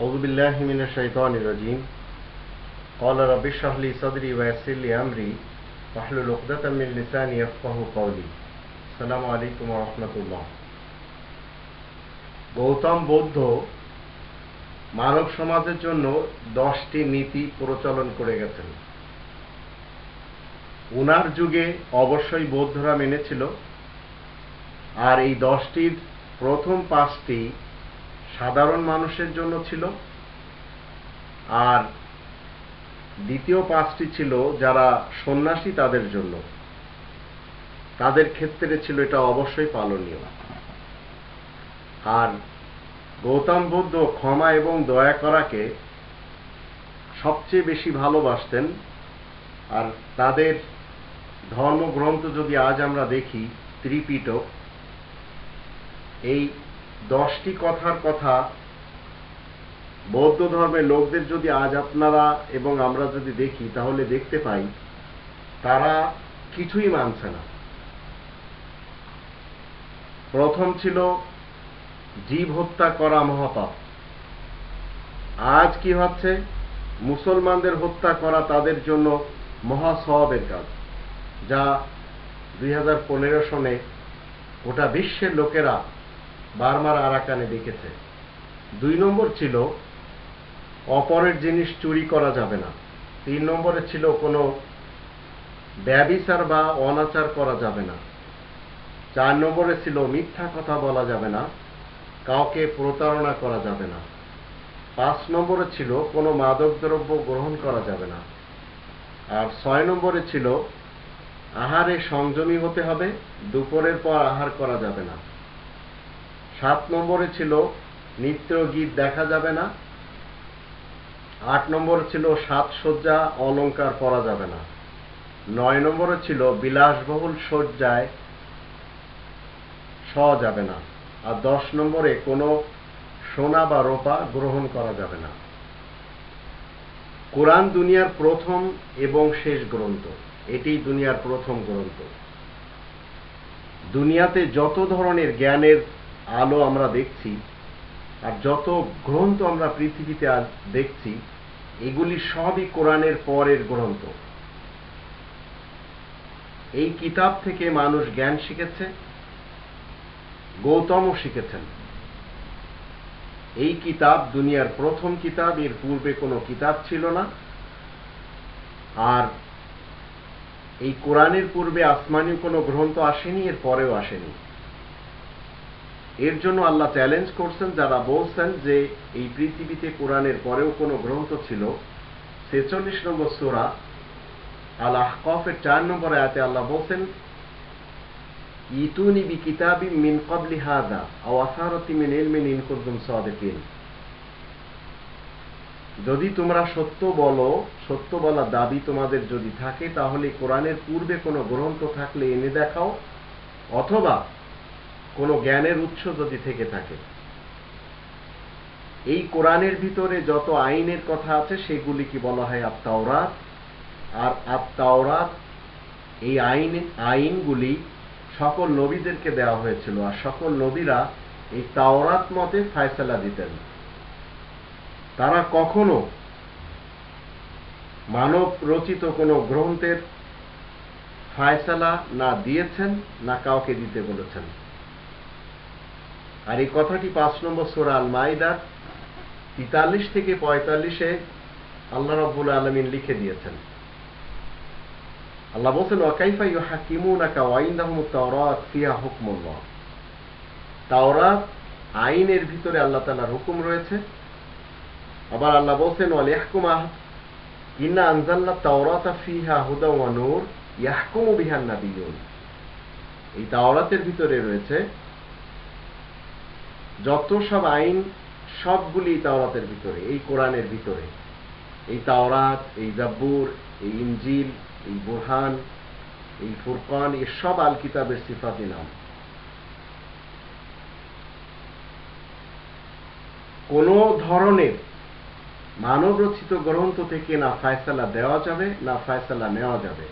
أعوذ بالله من الشيطان الرجيم قال رب اشرح لي صدري ويسر لي أمري واحلل عقدة من لساني يفقه قولي السلام عليكم ورحمة الله গৌতম বৌদ্ধ মানব সমাজের জন্য দশটি নীতি প্রচলন করে গেছেন উনার যুগে অবশ্যই বৌদ্ধরা মেনেছিল আর এই দশটির প্রথম পাঁচটি সাধারণ মানুষের জন্য ছিল। আর দ্বিতীয় পাঁচটি ছিল যারা সন্ন্যাসী তাদের জন্য। তাদের ক্ষেত্রে ছিল এটা অবশ্যই পালনীয়। আর গৌতম বুদ্ধ ক্ষমা এবং দয়া করাকে সবচেয়ে বেশি ভালোবাসতেন। আর তাদের ধর্মগ্রন্থ যদি আজ আমরা দেখি, ত্রিপিটক, এই দশটি কথার কথা বৌদ্ধ ধর্মের লোকদের যদি আজ আপনারা এবং আমরা যদি দেখি, তাহলে দেখতে পাই তারা কিছুই মানছে না। প্রথম ছিল জীব হত্যা করা মহাপাপ। আজ কি হচ্ছে? মুসলমানদের হত্যা করা তাদের জন্য মহা কাজ, যা দুই হাজার পনেরো সনে গোটা বিশ্বের লোকেরা বারবার আরাকানে দেখেছে দুই নম্বর ছিল, অপরের জিনিস চুরি করা যাবে না। তিন নম্বরে ছিল কোনো ব্যবিচার বা অনাচার করা যাবে না। চার নম্বরে ছিল মিথ্যা কথা বলা যাবে না, কাউকে প্রতারণা করা যাবে না। পাঁচ নম্বরে ছিল কোনো মাদক দ্রব্য গ্রহণ করা যাবে না। আর ছয় নম্বরে ছিল, আহারে সংযমী হতে হবে, দুপুরের পর আহার করা যাবে না। সাত নম্বরে ছিল নৃত্য গীত দেখা যাবে না। আট নম্বরে ছিল সাজসজ্জা অলঙ্কার করা যাবে না। নয় নম্বরে ছিল বিলাসবহুল সজ্জায় স যাবে না। আর দশ নম্বরে কোনো সোনা বা রোপা গ্রহণ করা যাবে না। কোরআন দুনিয়ার প্রথম এবং শেষ গ্রন্থ। এটি দুনিয়ার প্রথম গ্রন্থ। দুনিয়াতে যত ধরনের জ্ঞানের আলো আমরা দেখছি, আর যত গ্রন্থ আমরা পৃথিবীতে আজ দেখছি, এগুলি সবই কোরআনের পরের গ্রন্থ। এই কিতাব থেকে মানুষ জ্ঞান শিখেছে, গৌতমও শিখেছেন। এই কিতাব দুনিয়ার প্রথম কিতাব, এর পূর্বে কোনো কিতাব ছিল না। আর এই কোরআনের পূর্বে আসমানি কোনো গ্রন্থ আসেনি, এর পরেও আসেনি। এর জন্য আল্লাহ চ্যালেঞ্জ করছেন, যারা বলছেন যে এই পৃথিবীতে কোরআনের পরেও কোনো গ্রন্থ ছিল, ছেচল্লিশ নম্বর সোরা আল আহকফের চার নম্বর আয়াতে আল্লাহ বলছেন, ইতুনি বি কিতাবি মিন কবলি হাদা আও আসারতি মিন সাদিকিন। যদি তোমরা সত্য বলো, সত্য বলার দাবি তোমাদের যদি থাকে, তাহলে কোরআনের পূর্বে কোনো গ্রন্থ থাকলে এনে দেখাও, অথবা কোনো জ্ঞানের উৎস যদি থেকে থাকে। এই কোরআনের ভিতরে যত আইনের কথা আছে, সেগুলি কি বলা হয় আত্মাওরাত? আর আত্মাওরাত, এই আইন, আইনগুলি সকল নবীদেরকে দেওয়া হয়েছিল, আর সকল নবীরা এই তাওরাত মতে ফায়সালা দিতেন। তারা কখনো মানব রচিত কোনো গ্রন্থের ফায়সালা না দিয়েছেন, না কাউকে দিতে বলেছেন। আর এই কথাটি পাঁচ নম্বর সোরা আল মাইদার তিতাল্লিশ থেকে পঁয়তাল্লিশে আল্লাহ রব্বুল আলমিন লিখে দিয়েছেন। আল্লাহ বলছেন, ওয়াকাইফা ইউ হাকিমুনাকা ওয়াইন্দাহুম তাওরাত ফিহা হুকমুল্লাহ। তাওরাত আইনের ভিতরে আল্লাহ তাআলার হুকুম রয়েছে। আবার আল্লাহ বলছেন ওয়াল ইয়াহকুমা ইন্না আনজালনা তাওরাতা ফিহা হুদা ওয়া নূর ইয়াহকুমু বিহান নাবিয়ুন। এই তাওরাতের ভিতরে রয়েছে যত সব আইন, সবগুলি তাওরাতের ভিতরে, এই কোরআনের ভিতরে, এই তাওরাত, এই জাব্বুর, এই ইঞ্জিল এই বুরহান, এই ফুরকান, এই সব আল কিতাবের সিফাতি নাম। কোন ধরনের মানব রচিত গ্রন্থ থেকে না ফায়সালা দেওয়া যাবে, না ফায়সালা নেওয়া যাবে।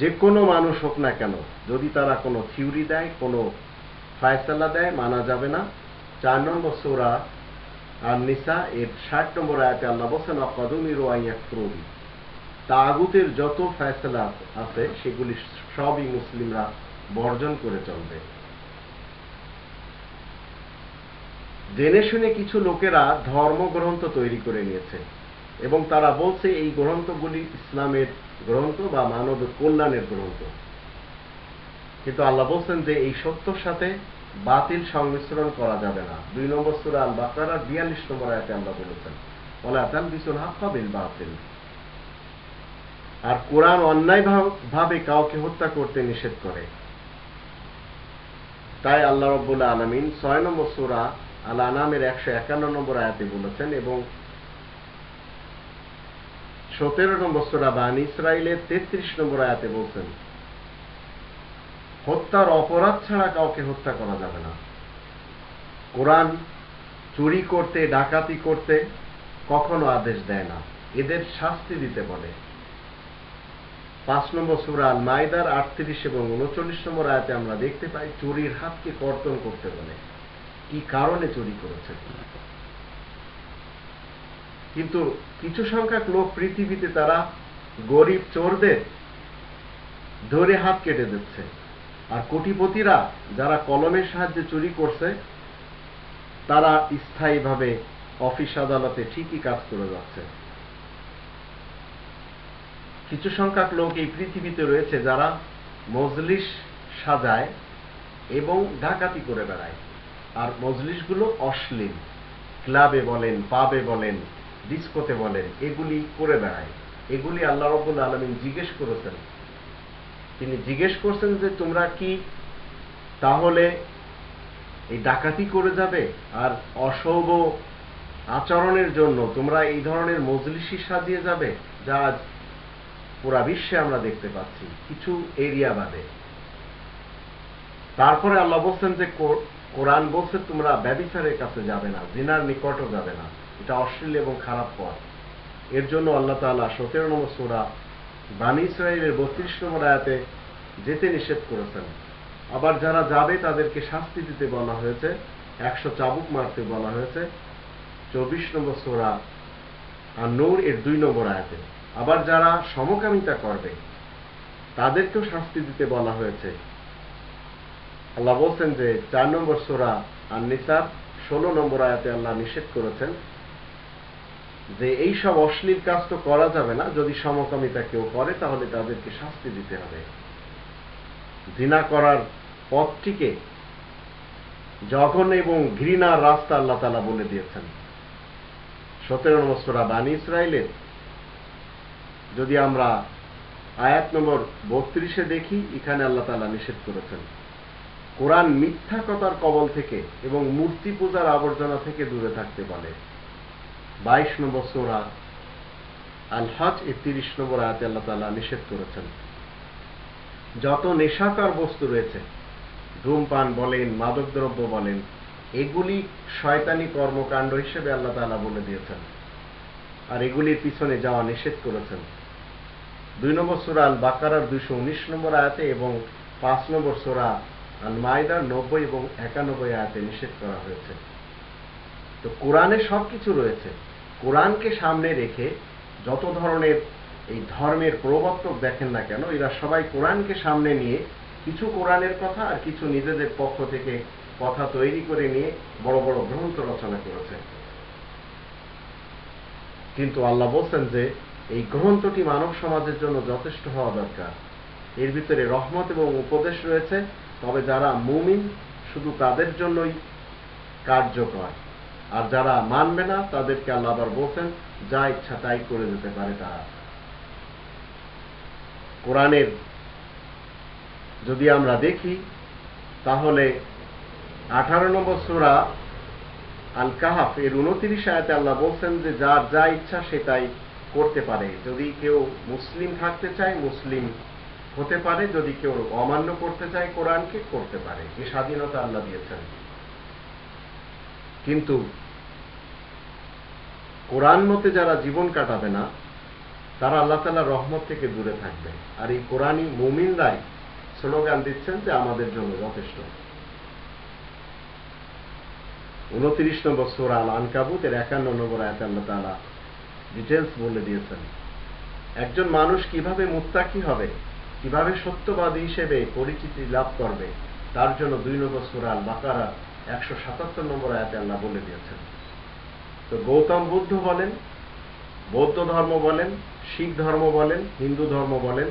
যে কোনো মানুষ হোক না কেন, যদি তারা কোনো থিওরি দেয়, কোনো ফায়সালা দেয়, মানা যাবে না। চার নম্বর সোরা আর নিসা এর ষাট নম্বর আয়াতে আল্লাহ বলছেন অকদমির ওয়াইয়াকফরুবি তাগুতের যত ফয়সলা আছে, সেগুলি সবই মুসলিমরা বর্জন করে চলবে। জেনে শুনে কিছু লোকেরা ধর্মগ্রন্থ তৈরি করে নিয়েছে এবং তারা বলছে, এই গ্রন্থগুলি ইসলামের গ্রন্থ বা মানব কল্যাণের গ্রন্থ। কিন্তু আল্লাহ বলছেন যে এই সত্যর সাথে বাতিল সংমিশ্রণ করা যাবে না। দুই নম্বর সুরা আল বাকারার বিয়াল্লিশ নম্বর আয়াতে আল্লাহ বলেছেন বলে আতাল বিসুল হাফাবিল বাতিল। আর কোরআন অন্যায় ভাবে কাউকে হত্যা করতে নিষেধ করে। তাই আল্লাহ রব্বুল্লাহ আলমিন ছয় নম্বর সুরা আল আনামের একশো একান্ন নম্বর আয়াতে বলেছেন এবং সতেরো নম্বর সুরা বান ইসরায়েলের তেত্রিশ নম্বর আয়াতে বলছেন হত্যার অপরাধ ছাড়া কাউকে হত্যা করা যাবে না। কোরআন চুরি করতে, ডাকাতি করতে কখনো আদেশ দেয় না। এদের শাস্তি দিতে বলে। পাঁচ নম্বর সুরাল মাইদার আটত্রিশ এবং উনচল্লিশ নম্বর আয়াতে আমরা দেখতে পাই, চুরির হাতকে কর্তন করতে বলে। কি কারণে চুরি করেছে? কিন্তু কিছু সংখ্যক লোক পৃথিবীতে তারা গরিব চোরদের ধরে হাত কেটে দিচ্ছে। আর কোটিপতিরা যারা কলমের সাহায্যে চুরি করছে, তারা স্থায়ীভাবে অফিস আদালতে ঠিকই কাজ করে যাচ্ছে। কিছু সংখ্যক লোক এই পৃথিবীতে রয়েছে যারা মজলিস সাজায় এবং ডাকাতি করে বেড়ায়। আর মজলিসগুলো অশ্লীল। ক্লাবে বলেন, পাবে বলেন, ডিস্কোতে বলেন, এগুলি করে বেড়ায়। এগুলি আল্লাহ রব্বুল আলমিন জিজ্ঞেস করেছেন তিনি জিজ্ঞেস করছেন যে তোমরা কি তাহলে এই ডাকাতি করে যাবে আর অসৌভ আচরণের জন্য তোমরা এই ধরনের মজলিসি সাজিয়ে যাবে যা আজ পুরা বিশ্বে আমরা দেখতে পাচ্ছি, কিছু এরিয়া বাদে। তারপরে আল্লাহ বলছেন যে কোরআন বলছে তোমরা ব্যবিচারের কাছে যাবে না, জিনার নিকটও যাবে না। এটা অশ্লীল এবং খারাপ পথ। এর জন্য আল্লাহ তাআলা সতেরো নম্বর সোরা বানী ইসরায়েলের বত্রিশ নম্বর আয়াতে যেতে নিষেধ করেছেন। আবার যারা যাবে, তাদেরকে শাস্তি দিতে বলা হয়েছে, একশো চাবুক মারতে বলা হয়েছে। চব্বিশ নম্বর সোরা আর নূর এর দুই নম্বর আয়াতে। আবার যারা সমকামিতা করবে, তাদেরকেও শাস্তি দিতে বলা হয়েছে। আল্লাহ বলছেন যে, চার নম্বর সোরা আর নিসার ষোলো নম্বর আয়াতে আল্লাহ নিষেধ করেছেন যে এই সব অশ্লীল কাজ তো করা যাবে না, যদি সমকামিতা কেউ করে, তাহলে তাদেরকে শাস্তি দিতে হবে। জিনা করার পথটিকে জঘন্য এবং ঘৃণার রাস্তা আল্লাহ তালা বলে দিয়েছেন। সতেরো নম্বর সোরা ইসরায়েলের যদি আমরা আয়াত নম্বর বত্রিশে দেখি, এখানে আল্লাহ তালা নিষেধ করেছেন। কোরআন মিথ্যা কথার কবল থেকে এবং মূর্তি পূজার আবর্জনা থেকে দূরে থাকতে বলে। বাইশ নম্বর সোরা আল হজ এর তিরিশ নম্বর আয়াতে আল্লাহ তালা নিষেধ করেছেন। যত নেশাকার বস্তু রয়েছে, ধূমপান বলেন, মাদকদ্রব্য বলেন, এগুলি শয়তানি কর্মকাণ্ড হিসেবে আল্লাহ তালা বলে দিয়েছেন। আর এগুলির পিছনে যাওয়া নিষেধ করেছেন। দুই নম্বর সোরা আল বাকারার দুইশো উনিশ নম্বর আয়াতে এবং পাঁচ নম্বর সোরা আল মাইদার নব্বই এবং একানব্বই আয়াতে নিষেধ করা হয়েছে। তো কোরআনে সব কিছু রয়েছে। কোরআনকে সামনে রেখে যত ধরনের এই ধর্মের প্রবর্তক দেখেন না কেন, এরা সবাই কোরআনকে সামনে নিয়ে কিছু কোরআনের কথা আর কিছু নিজেদের পক্ষ থেকে কথা তৈরি করে নিয়ে বড় বড় গ্রন্থ রচনা করেছে। কিন্তু আল্লাহ বলছেন যে, এই গ্রন্থটি মানব সমাজের জন্য যথেষ্ট হওয়া দরকার। এর ভিতরে রহমত এবং উপদেশ রয়েছে, তবে যারা মুমিন, শুধু তাদের জন্যই কার্যকর। আর যারা মানবে না, তাদেরকে আল্লাহ আবার বলছেন, যা ইচ্ছা তাই করে যেতে পারে তারা। কোরআনের যদি আমরা দেখি, তাহলে আঠারো নম্বর সুরা আল কাহাফ এর উনত্রিশ আয়াতে আল্লাহ বলছেন যে, যার যা ইচ্ছা সেটাই করতে পারে। যদি কেউ মুসলিম থাকতে চায়, মুসলিম হতে পারে। যদি কেউ অমান্য করতে চায়, কোরআনকে করতে পারে। এই স্বাধীনতা আল্লাহ দিয়েছেন। কিন্তু কোরআন মতে যারা জীবন কাটাবে না, তারা আল্লাহ তালা রহমত থেকে দূরে থাকবে। আর এই কোরআনই মুমিনরাই স্লোগান দিচ্ছেন যে আমাদের জন্য যথেষ্ট। উনত্রিশ নম্বর সোরা আল আনকাবুতের একান্ন নম্বর আয়াত আল্লাহ তাআলা ডিটেলস বলে দিয়েছেন। একজন মানুষ কীভাবে মুত্তাকি হবে, কীভাবে সত্যবাদী হিসেবে পরিচিতি লাভ করবে, তার জন্য দুই নম্বর সুরা আল বাকারা একশো সাতাত্তর নম্বর আয়াতে আল্লাহ বলে দিয়েছেন। তো গৌতম বুদ্ধ বলেন, বৌদ্ধ ধর্ম বলেন, শিখ ধর্ম বলেন, হিন্দু ধর্ম বলেন,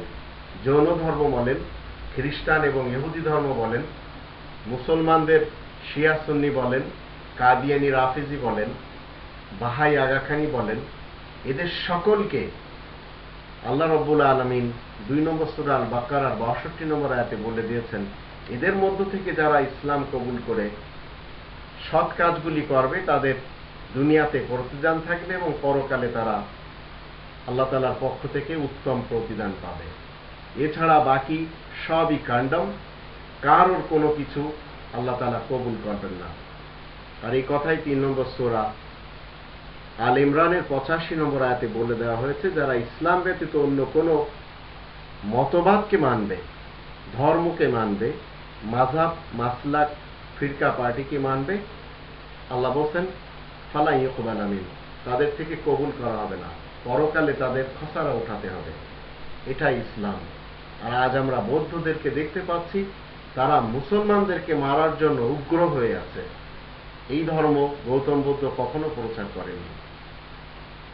জৈন ধর্ম বলেন, খ্রিস্টান এবং ইহুদি ধর্ম বলেন, মুসলমানদের শিয়া সুন্নি বলেন, কাদিয়ানি রাফিজি বলেন, বাহাই আগাখানি বলেন, এদের সকলকে আল্লাহ রব্বুল আলমিন দুই নম্বর সুরা আল বাকারার বাষট্টি নম্বর আয়াতে বলে দিয়েছেন, এদের মধ্য থেকে যারা ইসলাম কবুল করে সৎ কাজগুলি করবে, তাদের দুনিয়াতে প্রতিদান থাকবে এবং পরকালে তারা আল্লাহ তালার পক্ষ থেকে উত্তম প্রতিদান পাবে। এছাড়া বাকি সবই কাণ্ডম কারোর কোনো কিছু আল্লাহ তালা কবুল করবেন না। আর এই কথাই তিন নম্বর সোরা আল ইমরানের পঁচাশি নম্বর আয়াতে বলে দেওয়া হয়েছে, যারা ইসলাম ব্যতীত অন্য কোনো মতবাদকে মানবে, ধর্মকে মানবে মাঝাব মাসলাক ফিরকা পার্টিকে মানবে? আল্লাহ বলছেন ফালা ইয়কুবাল আমিন। তাদের থেকে কবুল করা হবে না। পরকালে তাদের খসারা উঠাতে হবে। এটাই ইসলাম। আর আজ আমরা বৌদ্ধদেরকে দেখতে পাচ্ছি, তারা মুসলমানদেরকে মারার জন্য উগ্র হয়ে আছে। এই ধর্ম গৌতম বুদ্ধ কখনো প্রচার করেনি